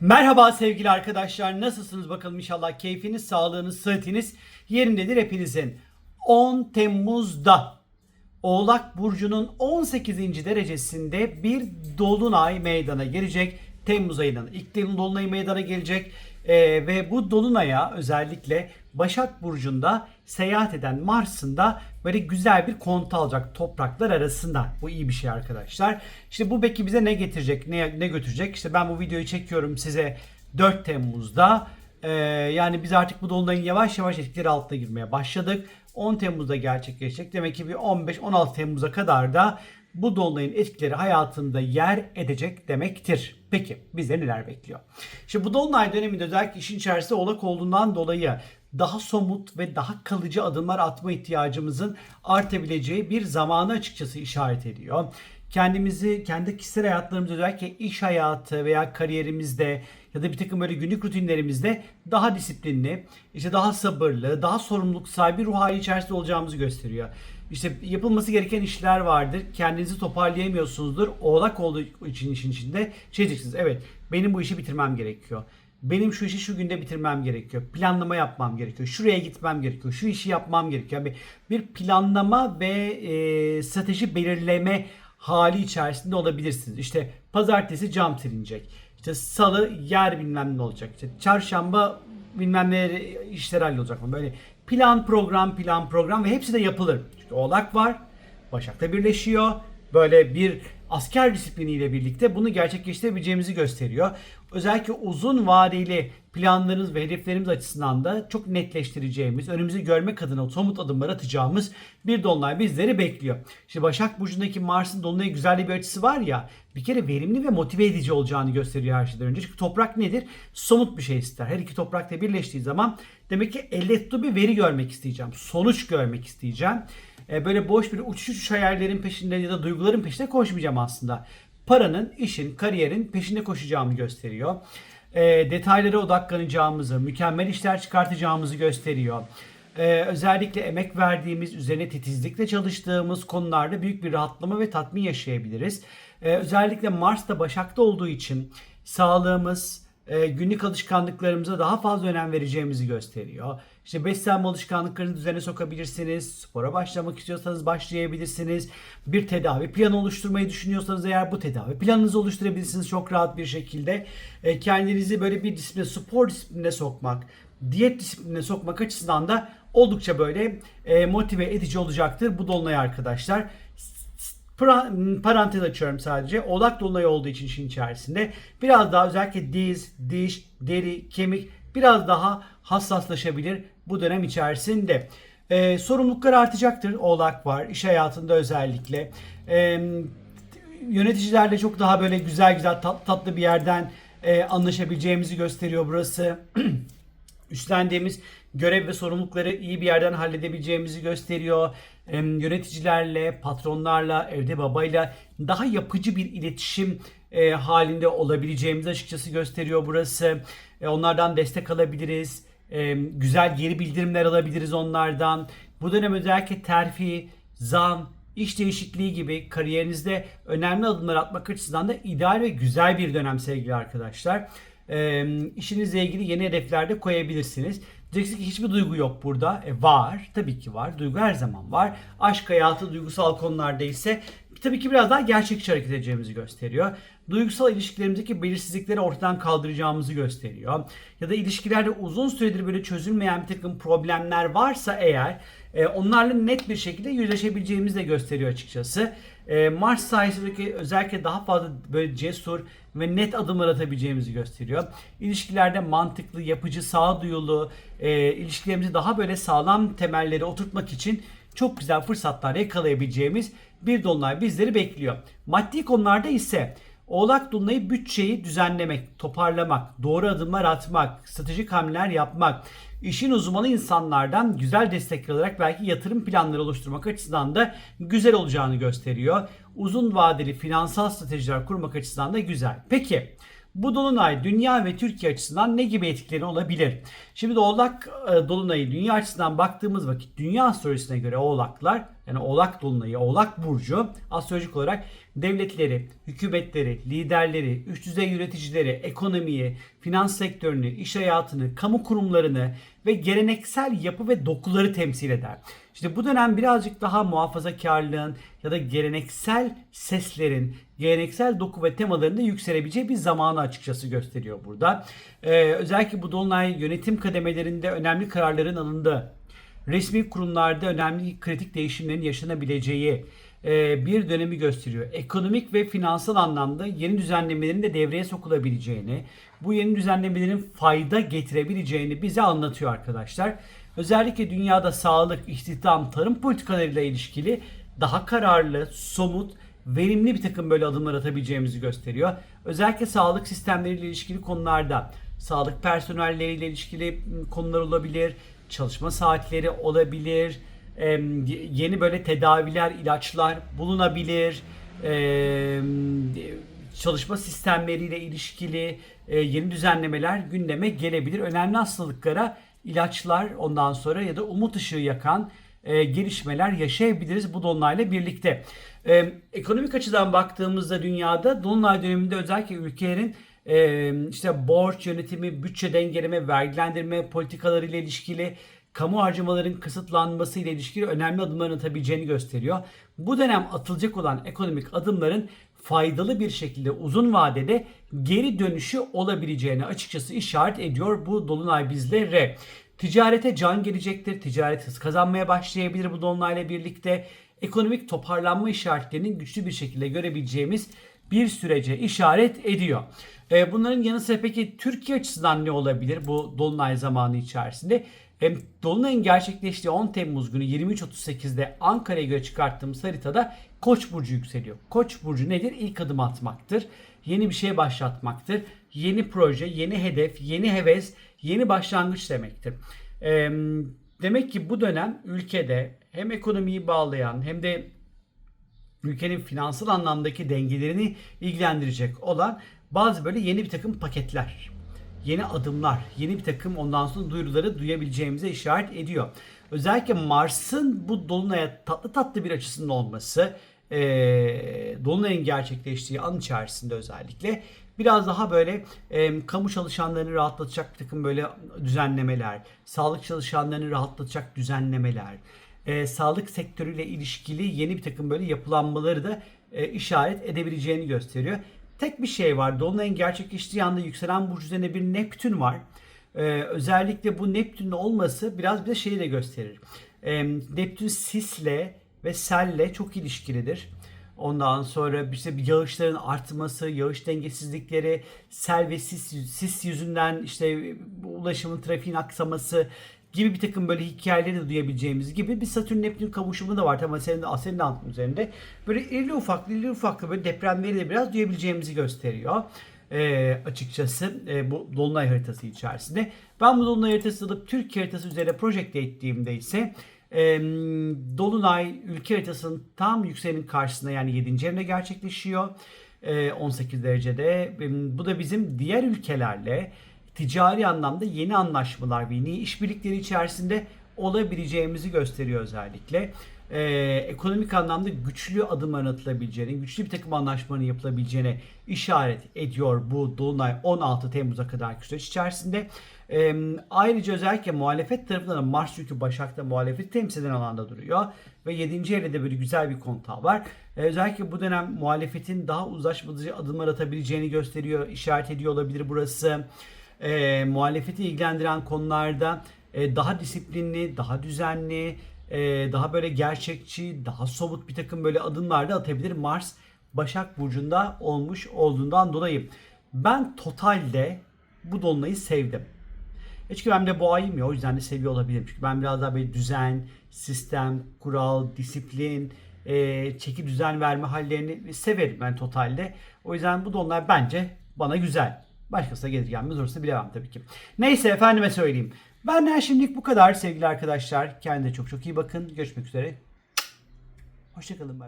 Merhaba sevgili arkadaşlar. Nasılsınız bakalım inşallah keyfiniz, sağlığınız, sıhhatiniz yerindedir hepinizin. 10 Temmuz'da Oğlak Burcu'nun 18. derecesinde bir dolunay meydana gelecek. Temmuz ayının ilk dolunayı meydana gelecek. Ee, ve bu dolunaya özellikle Başak Burcu'nda seyahat eden Mars'ın da böyle güzel bir kontu alacak topraklar arasında. Bu iyi bir şey arkadaşlar. İşte bu peki bize ne getirecek, ne, ne götürecek? İşte ben bu videoyu çekiyorum size 4 Temmuz'da. Ee, yani biz artık bu dolunayın yavaş yavaş etkileri altına girmeye başladık. 10 Temmuz'da gerçekleşecek. Demek ki bir 15-16 Temmuz'a kadar da bu dolunayın etkileri hayatında yer edecek demektir. Peki bizde neler bekliyor? Şimdi bu dolunay döneminde özellikle işin içerisinde oğlak olduğundan dolayı daha somut ve daha kalıcı adımlar atma ihtiyacımızın artabileceği bir zamanı açıkçası işaret ediyor. Kendimizi, kendi kişisel hayatlarımızda özellikle iş hayatı veya kariyerimizde ya da bir takım böyle günlük rutinlerimizde daha disiplinli, işte daha sabırlı, daha sorumluluk sahibi ruh hali içerisinde olacağımızı gösteriyor. İşte yapılması gereken işler vardır. Kendinizi toparlayamıyorsunuzdur. Oğlak olduğu için işin içinde şey diyeceksiniz. Evet benim bu işi bitirmem gerekiyor. Benim şu işi şu günde bitirmem gerekiyor. Planlama yapmam gerekiyor. Şuraya gitmem gerekiyor. Şu işi yapmam gerekiyor. Yani bir planlama ve e, strateji belirleme hali içerisinde olabilirsiniz. İşte pazartesi cam silinecek. İşte salı yer bilmem ne olacak. İşte çarşamba bilmem ne işler hallolacak? Böyle plan program plan program ve hepsi de yapılır. İşte oğlak var. Başak'ta birleşiyor. Böyle bir asker disipliniyle birlikte bunu gerçekleştirebileceğimizi gösteriyor. Özellikle uzun vadeli planlarımız ve hedeflerimiz açısından da çok netleştireceğimiz, önümüzü görmek adına somut adımlar atacağımız bir dolunay bizleri bekliyor. İşte Başak Burcu'ndaki Mars'ın dolunaya güzel bir açısı var ya, bir kere verimli ve motive edici olacağını gösteriyor her şeyden önce. Çünkü toprak nedir? Somut bir şey ister. Her iki toprak da birleştiği zaman demek ki elle tuttuğu bir veri görmek isteyeceğim. Sonuç görmek isteyeceğim. E, böyle boş bir uçuş uçuş hayallerin peşinde ya da duyguların peşinde koşmayacağım aslında. Paranın, işin, kariyerin peşinde koşacağımı gösteriyor. E, detaylara odaklanacağımızı, mükemmel işler çıkartacağımızı gösteriyor. E, özellikle emek verdiğimiz, üzerine titizlikle çalıştığımız konularda büyük bir rahatlama ve tatmin yaşayabiliriz. E, özellikle Mars da Başak'ta olduğu için sağlığımız, e, günlük alışkanlıklarımıza daha fazla önem vereceğimizi gösteriyor. İşte beslenme alışkanlıklarını düzene sokabilirsiniz. Spora başlamak istiyorsanız başlayabilirsiniz. Bir tedavi planı oluşturmayı düşünüyorsanız eğer bu tedavi planınızı oluşturabilirsiniz çok rahat bir şekilde. E, kendinizi böyle bir disipline, spor disipline sokmak, diyet disipline sokmak açısından da oldukça böyle e, motive edici olacaktır bu dolunay arkadaşlar. Pra- parantez açıyorum sadece. Oğlak dolunayı olduğu için işin içerisinde biraz daha özellikle diz, diş, deri, kemik biraz daha hassaslaşabilir bu dönem içerisinde. Ee, sorumluluklar artacaktır. Oğlak var. iş hayatında özellikle. Ee, yöneticilerle çok daha böyle güzel güzel tat- tatlı bir yerden e, anlaşabileceğimizi gösteriyor burası. üstlendiğimiz görev ve sorumlulukları iyi bir yerden halledebileceğimizi gösteriyor. Yöneticilerle, patronlarla, evde babayla daha yapıcı bir iletişim e, halinde olabileceğimizi açıkçası gösteriyor burası. E, onlardan destek alabiliriz. E, güzel geri bildirimler alabiliriz onlardan. Bu dönem özellikle terfi, zam, iş değişikliği gibi kariyerinizde önemli adımlar atmak açısından da ideal ve güzel bir dönem sevgili arkadaşlar. E, işinizle ilgili yeni hedefler de koyabilirsiniz. Diyeceksiniz ki hiçbir duygu yok burada. E, var. Tabii ki var. Duygu her zaman var. Aşk hayatı, duygusal konularda ise tabii ki biraz daha gerçekçi hareket edeceğimizi gösteriyor. Duygusal ilişkilerimizdeki belirsizlikleri ortadan kaldıracağımızı gösteriyor. Ya da ilişkilerde uzun süredir böyle çözülmeyen bir takım problemler varsa eğer e, onlarla net bir şekilde yüzleşebileceğimizi de gösteriyor açıkçası. E, Mars sayesinde özellikle daha fazla böyle cesur ve net adımlar atabileceğimizi gösteriyor. İlişkilerde mantıklı, yapıcı, sağduyulu, e, ilişkilerimizi daha böyle sağlam temelleri oturtmak için çok güzel fırsatlar yakalayabileceğimiz bir dolunay bizleri bekliyor. Maddi konularda ise Oğlak Dolunay'ı bütçeyi düzenlemek, toparlamak, doğru adımlar atmak, stratejik hamleler yapmak, işin uzmanı insanlardan güzel destek alarak belki yatırım planları oluşturmak açısından da güzel olacağını gösteriyor. Uzun vadeli finansal stratejiler kurmak açısından da güzel. Peki bu dolunay dünya ve Türkiye açısından ne gibi etkileri olabilir? Şimdi Oğlak e, dolunayı dünya açısından baktığımız vakit dünya astrolojisine göre Oğlaklar yani Oğlak Dolunay'ı, Oğlak Burcu astrolojik olarak devletleri, hükümetleri, liderleri, üst düzey yöneticileri, ekonomiyi, finans sektörünü, iş hayatını, kamu kurumlarını ve geleneksel yapı ve dokuları temsil eder. İşte bu dönem birazcık daha muhafazakarlığın ya da geleneksel seslerin, geleneksel doku ve temaların da yükselebileceği bir zamanı açıkçası gösteriyor burada. Ee, özellikle bu dolunay yönetim kademelerinde önemli kararların alındığı, resmi kurumlarda önemli kritik değişimlerin yaşanabileceği e, bir dönemi gösteriyor. Ekonomik ve finansal anlamda yeni düzenlemelerin de devreye sokulabileceğini, bu yeni düzenlemelerin fayda getirebileceğini bize anlatıyor arkadaşlar. Özellikle dünyada sağlık, istihdam, tarım politikalarıyla ilişkili daha kararlı, somut, verimli bir takım böyle adımlar atabileceğimizi gösteriyor. Özellikle sağlık sistemleriyle ilişkili konularda, sağlık personelleriyle ilişkili konular olabilir, çalışma saatleri olabilir, yeni böyle tedaviler, ilaçlar bulunabilir, çalışma sistemleriyle ilişkili e, yeni düzenlemeler gündeme gelebilir. Önemli hastalıklara ilaçlar ondan sonra ya da umut ışığı yakan e, gelişmeler yaşayabiliriz bu dolunayla birlikte. E, ekonomik açıdan baktığımızda dünyada dolunay döneminde özellikle ülkelerin e, işte borç yönetimi, bütçe dengeleme, vergilendirme politikaları ile ilişkili kamu harcamaların kısıtlanması ile ilişkili önemli adımların atabileceğini gösteriyor. Bu dönem atılacak olan ekonomik adımların faydalı bir şekilde uzun vadede geri dönüşü olabileceğini açıkçası işaret ediyor bu dolunay bizlere. Ticarete can gelecektir. Ticaret hız kazanmaya başlayabilir bu dolunayla birlikte. Ekonomik toparlanma işaretlerinin güçlü bir şekilde görebileceğimiz bir sürece işaret ediyor. Ee, bunların yanı sıra peki Türkiye açısından ne olabilir bu dolunay zamanı içerisinde? Hem Dolunay'ın gerçekleştiği 10 Temmuz günü 23.38'de Ankara'ya göre çıkarttığımız haritada Koç burcu yükseliyor. Koç burcu nedir? İlk adım atmaktır. Yeni bir şey başlatmaktır. Yeni proje, yeni hedef, yeni heves, yeni başlangıç demektir. Ee, demek ki bu dönem ülkede hem ekonomiyi bağlayan hem de ülkenin finansal anlamdaki dengelerini ilgilendirecek olan bazı böyle yeni bir takım paketler, yeni adımlar, yeni bir takım ondan sonra duyuruları duyabileceğimize işaret ediyor. Özellikle Mars'ın bu dolunaya tatlı tatlı bir açısının olması, e, dolunayın gerçekleştiği an içerisinde özellikle biraz daha böyle e, kamu çalışanlarını rahatlatacak bir takım böyle düzenlemeler, sağlık çalışanlarını rahatlatacak düzenlemeler, e, sağlık sektörüyle ilişkili yeni bir takım böyle yapılanmaları da e, işaret edebileceğini gösteriyor. Tek bir şey var. Dolunay'ın gerçekleştiği anda yükselen burcu üzerinde bir Neptün var. Ee, özellikle bu Neptün'ün olması biraz bize şeyi de gösterir. Ee, Neptün sisle ve selle çok ilişkilidir. Ondan sonra işte yağışların artması, yağış dengesizlikleri, sel ve sis, sis yüzünden işte ulaşımın, trafiğin aksaması gibi bir takım böyle hikayeleri de duyabileceğimiz gibi bir Satürn Neptün kavuşumu da var. Tam senin de Asen'in altın üzerinde. Böyle irili ufaklı irili ufaklı böyle depremleri de biraz duyabileceğimizi gösteriyor. E, açıkçası e, bu Dolunay haritası içerisinde. Ben bu Dolunay haritası alıp Türkiye haritası üzerine projekte ettiğimde ise e, Dolunay ülke haritasının tam yükselenin karşısında yani 7. evde gerçekleşiyor. E, 18 derecede. E, bu da bizim diğer ülkelerle ticari anlamda yeni anlaşmalar ve yeni işbirlikleri içerisinde olabileceğimizi gösteriyor özellikle. Ee, ekonomik anlamda güçlü adımların atılabileceğini, güçlü bir takım anlaşmaların yapılabileceğine işaret ediyor bu Dolunay 16 Temmuz'a kadar süreç içerisinde. Ee, ayrıca özellikle muhalefet tarafından da Mars yükü Başak'ta muhalefet temsil eden alanda duruyor. Ve 7. evde de böyle güzel bir kontağı var. Ee, özellikle bu dönem muhalefetin daha uzlaşmacı adımlar atabileceğini gösteriyor, işaret ediyor olabilir burası e, muhalefeti ilgilendiren konularda e, daha disiplinli, daha düzenli, e, daha böyle gerçekçi, daha somut bir takım böyle adımlar da atabilir Mars Başak Burcu'nda olmuş olduğundan dolayı. Ben totalde bu dolunayı sevdim. Çünkü ben de boğayım ya o yüzden de seviyor olabilirim. Çünkü ben biraz daha böyle düzen, sistem, kural, disiplin, e, çeki düzen verme hallerini severim ben totalde. O yüzden bu dolunay bence bana güzel. Başkası gelir gelmez orası bilemem tabii ki. Neyse efendime söyleyeyim. Benden şimdilik bu kadar sevgili arkadaşlar. Kendinize çok çok iyi bakın. Görüşmek üzere. Hoşçakalın bay bay.